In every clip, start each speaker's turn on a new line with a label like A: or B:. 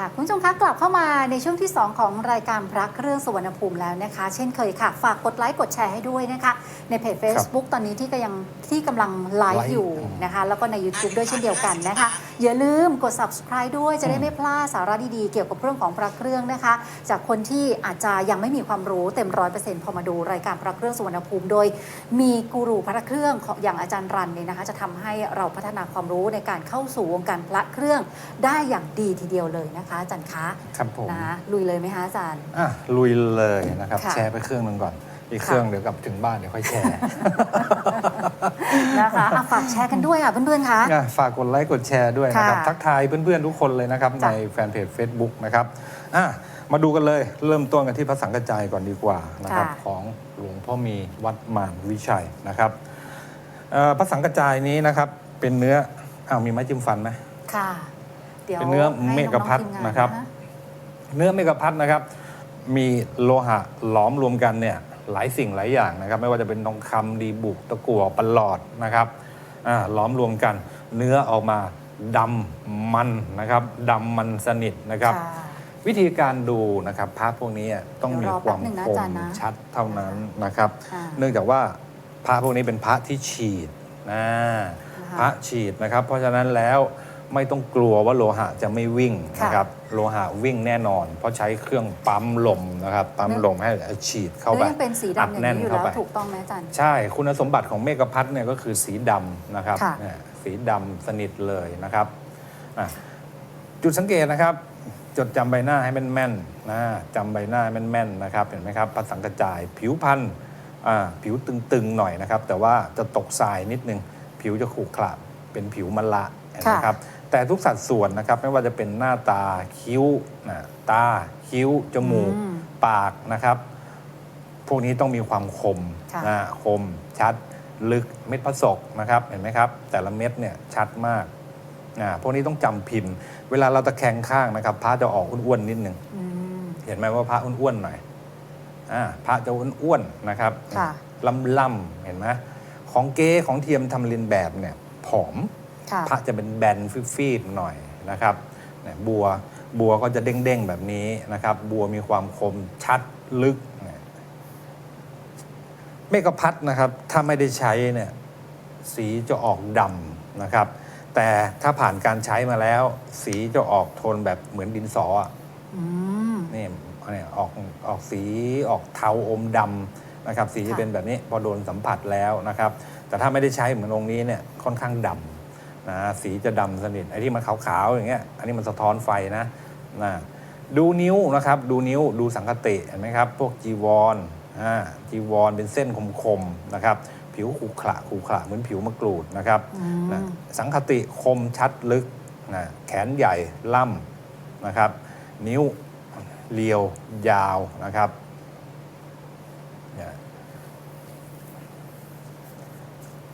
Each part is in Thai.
A: ค่ะคุณผู้ชมคะกลับเข้ามาในช่วงที่ 2 ของรายการพระเครื่องสุวรรณภูมิแล้วนะคะ เช่นเคยค่ะ ฝากกดไลค์กดแชร์ให้ด้วยนะคะ ในเพจ Facebook ตอนนี้ที่ก็ยังที่กำลังไล
B: ไล
A: ฟ์
B: ฟ์
A: อยู่นะคะ แล้วก็ใน YouTube ด้วยเช่นเดียวกันนะคะ อย่าลืมกด subscribe ด้วยจะได้ไม่พลาดสาระดีๆ เกี่ยวกับเรื่องของพระเครื่องนะคะ จากคนที่อาจจะยังไม่มีความรู้เต็มร้อยเปอร์เซ็นต์พอมาดูรายการพระเครื่องสุวรรณภูมิโดย มีกูรูพระเครื่องของอย่างอาจารย์รันเนี่ยนะคะ จะทำให้เราพัฒนาความรู้ในการเข้าสู่วงการพระเครื่องได้อย่างดีทีเดียวเลยนะคะอาจารย์คะ
B: ครับผม
A: นะลุยเลยไหมคะอาจารย์
B: อะลุยเลยนะครับ
A: ค่ะ
B: แชร์ไปเครื่องหนึ่งก่อน อีก
A: ค่ะ
B: เครื่องเดี๋ยวกลับถึงบ้านเดี๋ยวค่อยแชร์
A: นะคะอะฝากแชร์กันด้วยค่ะเพื่อนๆคะ
B: อะฝากกดไลค์กดแชร์ด้วยนะครับ
A: ค่ะ
B: ทักทายเพื่อนๆทุกคนเลยนะครับ
A: จ้ะ
B: ในแฟนเพจ Facebook นะครับอะมาดูกันเลยเริ่มต้นกันที่พระสังกัจจายก่อนดีกว่านะครับ
A: ค่ะ
B: ของหลวงพ่อมีวัดมานวิชัยนะครับเอ่อพระสังกัจจายนี้นะครับเป็นเนื้ออ้าวมีไม้จิ้มฟันไหม
A: ค่ะเดี๋ยว
B: เป็นเนื้อ
A: ให้
B: เมกะพัด
A: องๆทีมงา
B: นะครับเนื้อเมกะพัดนะครับ มีโลหะหลอมรวมกันเนี่ยหลายสิ่งหลายอย่างนะครับ ไม่ว่าจะเป็นทองคำดีบุกตะกั่วประหลอดนะครับอ่าหลอมรวมกัน เนื้อออกมาดำมันนะครับดำมันสนิทนะครับ
A: ค่ะ
B: วิธีการดูนะครับพระพวกนี้ต้องมี
A: เดี๋ยวรอ
B: ความ
A: แป๊บหนึ่งนะ
B: ค
A: อามจารย์นะ
B: ชัดเท่านั้นนะครับ
A: อ่า
B: เนื่องจากว่าพระพวกนี้เป็นพระที่ฉีดนะ
A: นะคะ
B: พระฉีดนะครับ เพราะฉะนั้นแล้ว ไม่ต้องกลัวว่าโลหะจะไม่วิ่ง
A: ค่ะ
B: นะครับโลหะวิ่งแน่นอน เพราะใช้เครื่องปั๊มลมนะครับปั๊มลมให้ฉีดเข้าไป
A: เนื้อยังเป็นสีดำอย่างนี้อยู่
B: เข้า
A: แล้ว
B: ไป
A: ถูกต้องไหมอาจารย์
B: ใช่คุณสมบัติของเมกะพัทเนี่ยก็คือสีดำนะครับ
A: ค่ะ
B: เนี่ยสีดำสนิทเลยนะครับอะจุดสังเกตนะครับ จดจำใบหน้าให้แม่นๆนะจำใบหน้าให้แม่นๆนะครับเห็นไหมครับพระสังกระจายผิวพันธุ์อ่าผิวตึงๆหน่อยนะครับ แต่ว่าจะตกทรายนิดนึงผิวจะขรุขระเป็นผิวมะละเห็นไหม
A: ค่ะ
B: ครับ แต่ทุกสัดส่วนนะครับไม่ว่าจะเป็นหน้าตาคิ้วนะตาคิ้ว จมูก
A: อืม
B: ปากนะครับ พวกนี้ต้องมีความคม
A: ค่ะ
B: นะคมชัดลึกเม็ดพระศกนะครับ เห็นไหมครับ แต่ละเม็ดเนี่ยชัดมากอ่าพวกนี้ต้องจำพิมพ์เวลาเราตะแคงข้างนะครับพระจะออกอ้วนๆนิดนึง
A: อืม
B: เห็นไหมว่าพระอ้วนๆหน่อยอ่าพระจะอ้วนๆนะครับ
A: ค่ะ
B: ล่ำๆเห็นไหมของเก๊ของเทียมทำเรียนแบบเนี่ยผอม
A: ค่ะ
B: พระจะเป็นแบนฟีบๆหน่อยนะครับเนี่ยบัวบัวก็จะเด้งๆแบบนี้นะครับ บัวมีความคมชัดลึกเนี่ยเมกะพัดนะครับ ถ้าไม่ได้ใช้เนี่ยสีจะออกดำนะครับ แต่ถ้าผ่านการใช้มาแล้ว สีจะออกโทนแบบเหมือนดินสออะ
A: อืม
B: นี่เนี่ยออกออกสีออกเทาอมดำนะครับ สีจะ
A: ค่ะ
B: เป็นแบบนี้พอโดนสัมผัสแล้วนะครับ แต่ถ้าไม่ได้ใช้เหมือนองค์นี้เนี่ยค่อนข้างดำ นะสีจะดำสนิทไอ้ที่มันขาวๆอย่างเงี้ยอันนี้มันสะท้อนไฟนะนะดูนิ้วนะครับดูนิ้วดูสังคติเห็นไหมครับพวกจีวรอ่าจีวรเป็นเส้นคมๆนะครับผิวขรุขระขรุขระเหมือนผิวมะกรูดนะครับ
A: อืม
B: นะสังคติคมชัดลึกนะแขนใหญ่ล่ำนะครับ นิ้วเรียวยาวนะครับเนี่ย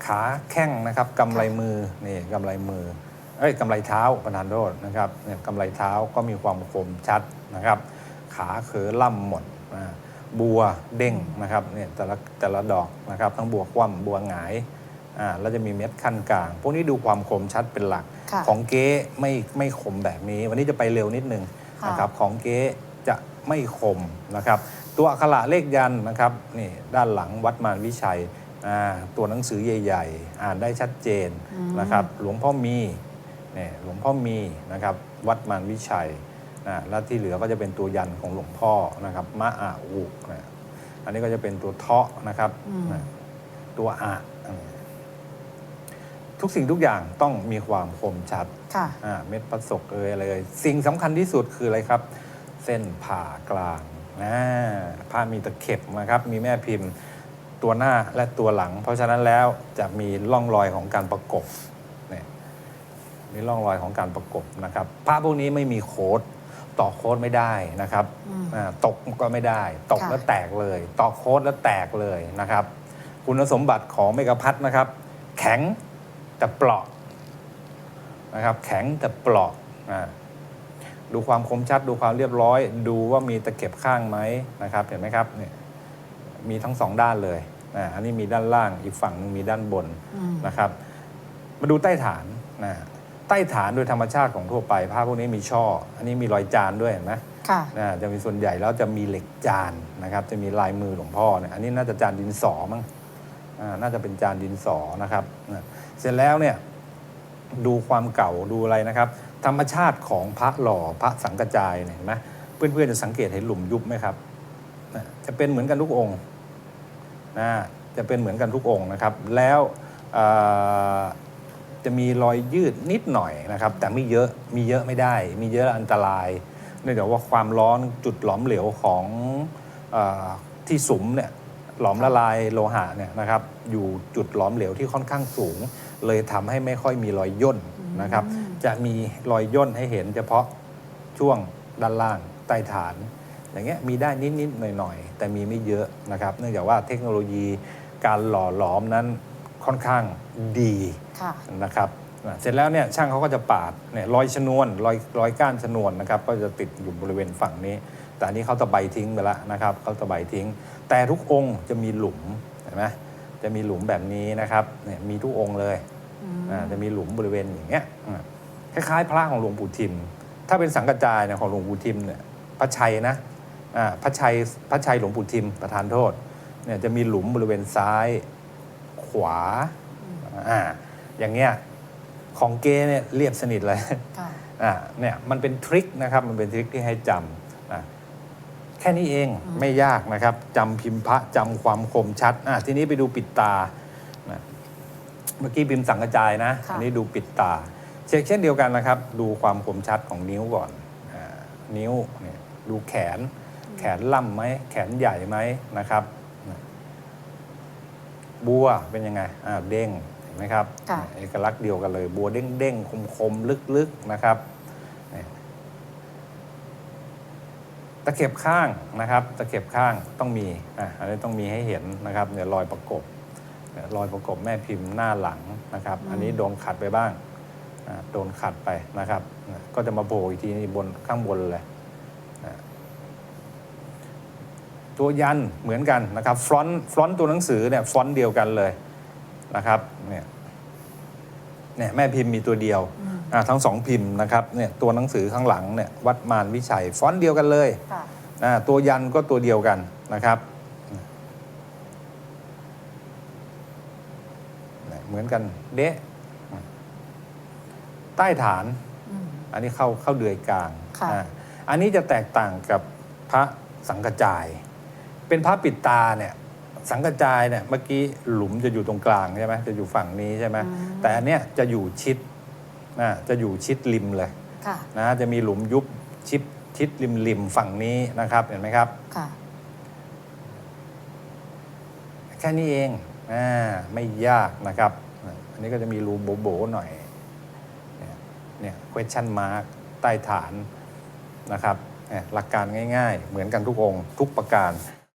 B: ขาแข้งนะครับกำไรมือนี่กำไรมือเอ้ยกำไรเท้าประธานโทษนะครับเนี่ยกำไรเท้าก็มีความคมชัดนะครับ ขาเขอล่ำหมดนะบัวเด้งนะครับเนี่ยแต่ละแต่ละดอกนะครับทั้งบัวคว่ำบัวหงายอ่าแล้วจะมีเม็ดขั้นกลาง พวกนี้ดูความคมชัดเป็นหลัก
A: ค่ะ
B: ของเก๊ไม่ไม่คมแบบนี้ วันนี้จะไปเร็วนิดนึง
A: ค่ะ
B: นะครับของเก๊จะไม่คมนะครับ ตัวอักขระเลขยันต์นะครับนี่ด้านหลังวัดมารวิชัยอ่า ตัวหนังสือใหญ่ ๆ อ่านได้ชัดเจน
A: อืม
B: นะครับหลวงพ่อมีเนี่ยหลวงพ่อมีนะครับวัดมารวิชัยนะแล้วที่เหลือก็จะเป็นตัวยันของหลวงพ่อนะครับมะอาอุนะอันนี้ก็จะเป็นตัวเทาะนะครับ
A: อืม
B: นะตัวอะอืมทุกสิ่งทุกอย่างต้องมีความคมชัด
A: ค่ะ
B: อ่าเม็ดประสกเอยอะไรเอยสิ่งสำคัญที่สุดคืออะไรครับ เส้นผ่ากลางนะผ้ามีตะเข็บนะครับ มีแม่พิมพ์ ตัวหน้าและตัวหลัง เพราะฉะนั้นแล้วจะมีร่องรอยของการประกบเนี่ยมีร่องรอยของการประกบนะครับผ้าพวกนี้ไม่มีโค้ดต่อโค้ดไม่ได้นะครับ
A: อืม
B: อ่าตกก็ไม่ได้ ตก
A: ค่ะ
B: แล้วแตกเลย ต่อโค้ดแล้วแตกเลยนะครับ คุณสมบัติของเมกะพัทนะครับ แข็งแต่เปราะนะครับ แข็งแต่เปราะอ่าดูความคมชัดดูความเรียบร้อย ดูว่ามีตะเข็บข้างไหมนะครับ เห็นไหมครับเนี่ยมีทั้งสองด้านเลย อ่าอันนี้มีด้านล่างอีกฝั่งหนึงมีด้านบน
A: อืม
B: นะครับ มาดูใต้ฐานนะใต้ฐานโดยธรรมชาติของทั่วไปพระพวกนี้มีช่อ อันนี้มีรอยจานด้วยเห็นไหม
A: ค่ะ
B: นะจะมีส่วนใหญ่แล้วจะมีเหล็กจานนะครับ จะมีลายมือหลวงพ่อเนี่ยอันนี้น่าจะจานดินสอมั้งอ่าน่าจะเป็นจานดินสอนะครับนะเสร็จแล้วเนี่ยดูความเก่าดูอะไรนะครับ ธรรมชาติของพระหล่อพระสังกจายเนี่ยเห็นไหมเพื่อนๆจะสังเกตเห็นหลุมยุบไหมครับนะจะเป็นเหมือนกันทุกองค์ นะจะเป็นเหมือนกันทุกองค์นะครับ แล้วเอ่อจะมีรอยยืดนิดหน่อยนะครับ แต่ไม่เยอะมีเยอะไม่ได้ มีเยอะอันตราย เนื่องจากว่าความร้อนจุดหลอมเหลวของเออที่สุมเนี่ยหลอมละลายโลหะเนี่ยนะครับอยู่จุดหลอมเหลวที่ค่อนข้างสูง เลยทำให้ไม่ค่อยมีรอยย่นนะครับ จะมีรอยย่นให้เห็นเฉพาะช่วงด้านล่างใต้ฐาน อย่างเงี้ยมีได้นิดๆหน่อยๆแต่มีไม่เยอะนะครับเนื่องจากว่าเทคโนโลยีการหล่อหลอมนั้นค่อนข้างดี
A: ค่ะ
B: นะครับอะเสร็จแล้วเนี่ยช่างเขาก็จะปาดเนี่ยรอยชนวนรอยรอยก้านชนวนนะครับก็จะติดอยู่บริเวณฝั่งนี้ แต่อันนี้เขาตะไบทิ้งไปแล้วนะครับเขาตะไบทิ้ง แต่ทุกองค์จะมีหลุมเห็นไหมจะมีหลุมแบบนี้นะครับเนี่ยมีทุกองค์เลยอ่าจะมีหลุมบริเวณอย่างเงี้ยอะคล้ายๆ พระของหลวงปู่ทิม ถ้าเป็นสังกัจจายเนี่ยของหลวงปู่ทิมเนี่ยพระชัยนะอ่า พระชัยพระชัยหลวงปู่ทิมประธานโทษเนี่ยจะมีหลุมบริเวณซ้ายขวาอ่าอย่างเงี้ยของเกเนี่ยเรียบสนิทเลย
A: ค่ะ
B: อ่าเนี่ยมันเป็นทริคนะครับมันเป็นทริคที่ให้จำอะแค่นี้เองไม่ยากนะครับจำพิมพ์พระจำความคมชัดอะทีนี้ไปดูปิดตานะเมื่อกี้พิมพ์สังกระจายนะ
A: ค่ะ
B: อันนี้ดูปิดตา เช็คเช่นเดียวกันนะครับ ดูความคมชัดของนิ้วก่อนอานิ้วเนี่ยดูแขน แขนล่ำไหมแขนใหญ่ไหมนะครับนะบัวเป็นยังไงอ่าเด้งเห็นไหมครับ
A: ค่ะ
B: เอกลักษณ์เดียวกันเลย บัวเด้งเด้งคมคมลึกลึกๆนะครับเนี่ยตะเข็บข้างนะครับตะเข็บข้างต้องมีอะอันนี้ต้องมีให้เห็นนะครับเนี่ยรอยประกบเนี่ยรอยประกบแม่พิมพ์หน้าหลังนะครับ อันนี้โดนขัดไปบ้างอะโดนขัดไปนะครับอะก็จะมาโผล่อีกทีนี่บนข้างบนเลยอะ ตัวยันเหมือนกันนะครับฟรอนต์ฟรอนต์ตัวหนังสือเนี่ยฟอนต์เดียวกันเลยนะครับเนี่ยเนี่ยแม่พิมพ์มีตัวเดียวอะทั้งสองพิมพ์นะครับเนี่ยตัวหนังสือข้างหลังเนี่ยวัดมารวิชัยฟอนต์เดียวกันเลย
A: ค่ะ
B: อ่าตัวยันก็ตัวเดียวกันนะครับเนี่ยเหมือนกันเดะใต้ฐาน
A: อืม
B: อันนี้เข้าเข้าเดือยกลาง
A: ค่ะ
B: อ่าอันนี้จะแตกต่างกับพระสังกจาย เป็นพระปิดตาเนี่ยสังกจายเนี่ยเมื่อกี้หลุมจะอยู่ตรงกลางใช่ไหมจะอยู่ฝั่งนี้ใช่ไหมแต่อันเนี้ยจะอยู่ชิดอ่าจะอยู่ชิดริมเลย
A: ค่ะ
B: นะจะมีหลุมยุบชิดชิดริมริมฝั่งนี้นะครับเห็นไหมครับ
A: ค่ะ
B: แค่นี้เองอ่าไม่ยากนะครับ อันนี้ก็จะมีรูโบโบๆหน่อยเนี่ยเนี่ย question mark ใต้ฐานนะครับเนี่ยหลักการง่าย ๆ เหมือนกันทุกองค์ทุกประการ